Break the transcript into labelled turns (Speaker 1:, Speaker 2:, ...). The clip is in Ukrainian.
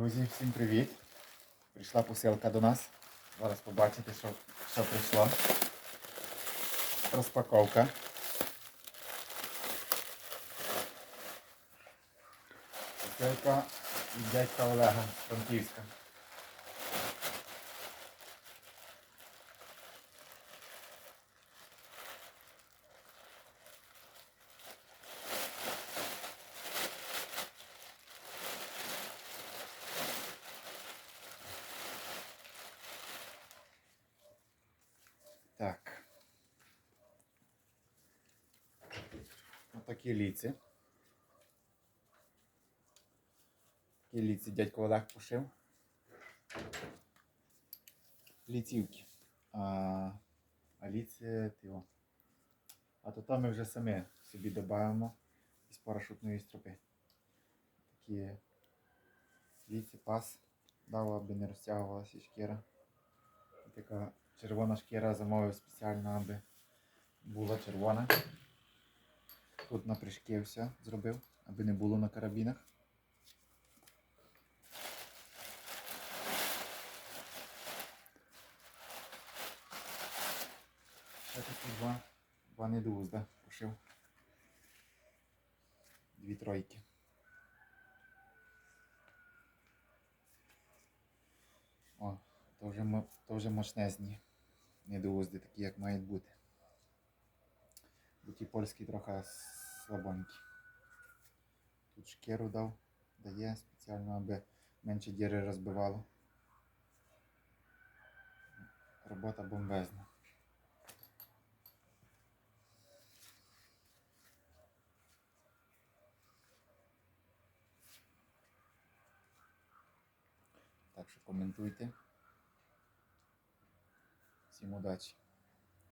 Speaker 1: Друзі, всім привіт! Прийшла посилка до нас. Зараз побачите, що, що прийшло. Розпаковка. Посилка від дядька Олега з Франківська. Так. Отакі ліці. Такі ліці дядько Олег пошив. Ліцівки. А, а ліці тіо. А то там ми вже самі собі додаємо із парашутної стропи. Такі ліці пас дав, аби не розтягувалася шкіра. І така червона шкіра замовив спеціально, аби була червона. Тут на прыжки все зробив, аби не було на карабінах. Ще такі два, два недоузда пошив. Дві тройки. О, то вже, то вже мощнезні недоузди, такі як мають бути. Бо ті польські трохи слабонькі. Тут шкіру дав, дає спеціально, аби менше діри розбивало. Робота бомбезна. Так що коментуйте. Всім удачі!